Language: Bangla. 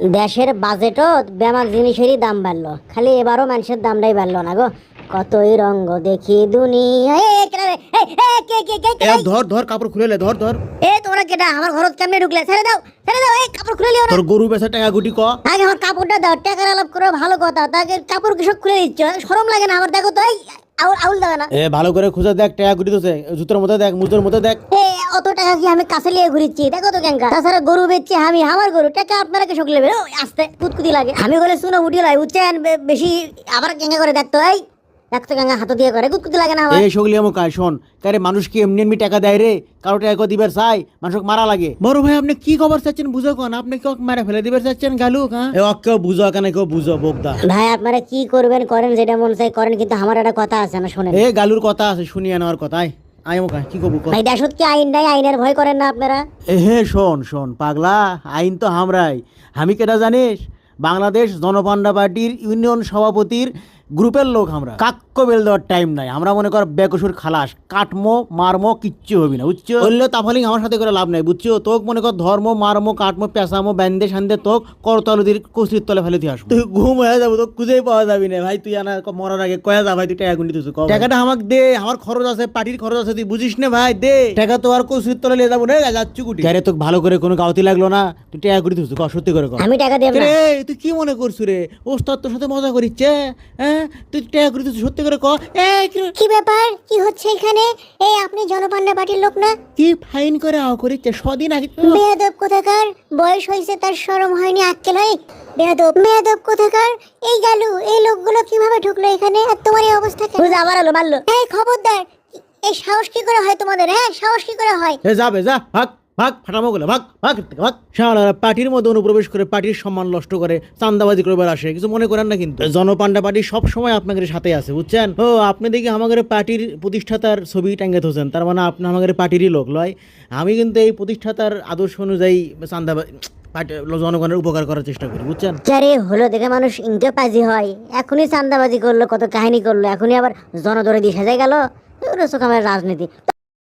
দেশের বাজেটও ব্যামাক জিনিসেরই দাম বাড়লো। খালি এবারও মানুষের দামটাই বাড়লো না গো। কতই রঙ্গ দেখি দুনিয়া? ধর ধর কাপড় খুলে লে ধর ধর। এ কেটা আমার ঘরত কেমনে ঢুকলে? ছেড়ে দাও ছেড়ে দাও এই কাপড় খুলে লিও না। তোর গরু বেচা টাকা গুটি ক। আগে আমার কাপড়টা দাও আলাপ করো ভালো কথা। তাকে কাপড় কিসব খুলে দিচ্ছ? শরম লাগে না আমার? দেখো তো এই আউল আউল দেবে না। এ ভালো করে খুঁজে দেখ টাকা গুটি তোছে। জুতোর মধ্যে দেখ মুজোর মধ্যে দেখ। এ অত টাকা কি আমি কাছে লিয়ে ঘুরিচ্ছি দেখো তো কেঙ্কা তাছাড়া গরু বেচছি আমি আমার গরু টাকা আপনারা কেসব লেবে ও আস্তে কুতকুতি লাগে। আমি বলে শুনো উঠি লাই উচ্চেন বেশি আবার কেঙ্কা করে দেখতো এই দেখতো কেঙ্কা হাত দিয়ে করে কুতকুতি লাগে না আমার? এই শোন কারে মানুষ কি এমনি এমনি টাকা দেয় রে? কারও টাকা দিবার চাই মানুষক মারা লাগে। বড় ভাই আপনি কি খবর চাচ্ছেন বুঝো কোন? আপনি কেউ মারা ফেলে দিবার চাচ্ছেন গালু হ্যাঁ? কেউ বুঝো কেন কেউ বুঝো বোকদা ভাই আপনারা কি করবেন করেন যেটা মন চাই করেন কিন্তু আমার একটা কথা আছে না শোনেন। এ গালুর কথা আছে শুনিয়ে নেওয়ার কথা কি ভাই দেশত কি আইন নাই? আইনের ভয় করেন না আপনারা? হে শোন শোন পাগলা আইন তো হামরাই। আমি কেটা জানিস? বাংলাদেশ জনপান্ডা পার্টির ইউনিয়ন সভাপতির গ্রুপের লোক আমরা। কাক্য বেল দেওয়ার টাইম নাই। আমরা মনে কর বেকসুর খালাস। কাটমো মারমো কিচ্ছু হবি না বুঝছ? বললে তাফালিং আমার সাথে করে লাভ নাই বুঝছ? তোক মনে কর ধর্ম মারমো কাটমো পেঁচামো ব্যান্দে সান্দে তোক করতলদির কচুরির তলে ফেলে দিয়ে আসব। তুই ঘুম হয়ে যাব তোকে খুঁজেই পাওয়া যাবি না। ভাই তুই আনা মরার আগে কয়া যা ভাই তুই টাকা গুন্ডি তুই টাকাটা আমাকে দে আমার খরচ আছে পার্টির খরচ আছে তুই বুঝিস না ভাই দে। টাকা তো আর কচুরির তলে নিয়ে যাব না যাচ্ছি কুটি। আরে তোকে ভালো করে কোনো গাওতি লাগল না তুই টাকা গুটি তুই সত্যি করে কর আমি টাকা দেব না। রে তুই কি মনে করছু রে? ওস্তাদ তোর সাথে মজা করিচ্ছে হ্যাঁ? তুই টাকা গুটি তুই সত্যি করে ক ব্যাপার? কি হচ্ছে এখানে? এই আপনি জনপান্ডা পার্টির লোক না? কি ফাইন করে আও করিচ্ছে? সদিন আগে বেয়াদব কোথাকার? বয়স হয়েছে তার শরম হয়নি আক্কেল হয়। বেয়াদব। বেয়াদব কোথাকার? এই গেল এই লোকগুলো কীভাবে ঢুকলো এখানে? আর তোমার এই অবস্থা কেন? বুঝে আবার আলো মারলো। এই খবরদার। এই সাহস কি করে হয় তোমাদের হ্যাঁ? সাহস কি করে হয়? এ যাবে যা ভাগ ভাগ ফাটামো গেলে ভাগ ভাগ থেকে, ভাগ। শালারা পার্টির মধ্যে অনুপ্রবেশ করে পার্টির সম্মান নষ্ট করে চান্দাবাজি করবার আসে কিছু মনে করেন না কিন্তু। জনপান্ডা পার্টি সব সময় আপনাদের সাথে আছে বুঝছেন? ও আপনি দেখি আমাদের পার্টির প্রতিষ্ঠাতার ছবি টাঙ্গে থোছেন তার মানে আপনি আমাদের পার্টিরই লোক লয়। আমি কিন্তু এই প্রতিষ্ঠাতার আদর্শ অনুযায়ী চান্দাবাজি জনগণের উপকার করার চেষ্টা করি বুঝছেন? চারে হলো দেখে মানুষ ইনকে পাজি হয়। এখনই চান্দাবাজি করল কত কাহিনী করল এখনই আবার জনদরে দিয়ে সাজাই গেল। রাজনীতি।